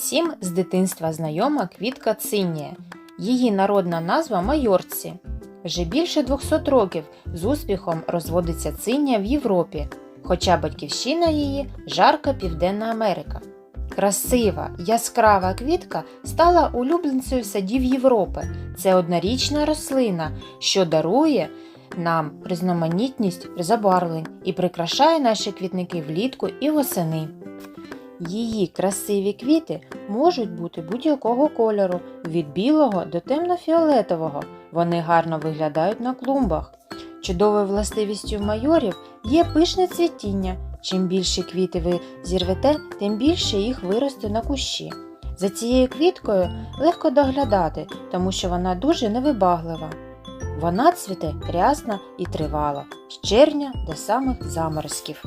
Усім з дитинства знайома квітка цинія. Її народна назва майорці. Вже більше 200 років з успіхом розводиться цинія в Європі, хоча батьківщина її жарка Південна Америка. Красива, яскрава квітка стала улюбленцею садів Європи. Це однорічна рослина, що дарує нам різноманітність забарвлень і прикрашає наші квітники влітку і восени. Її красиві квіти можуть бути будь-якого кольору, від білого до темно-фіолетового. Вони гарно виглядають на клумбах. Чудовою властивістю майорів є пишне цвітіння. Чим більше квіти ви зірвете, тим більше їх виросте на кущі. За цією квіткою легко доглядати, тому що вона дуже невибаглива. Вона цвіте рясно і тривало, з червня до самих заморозків.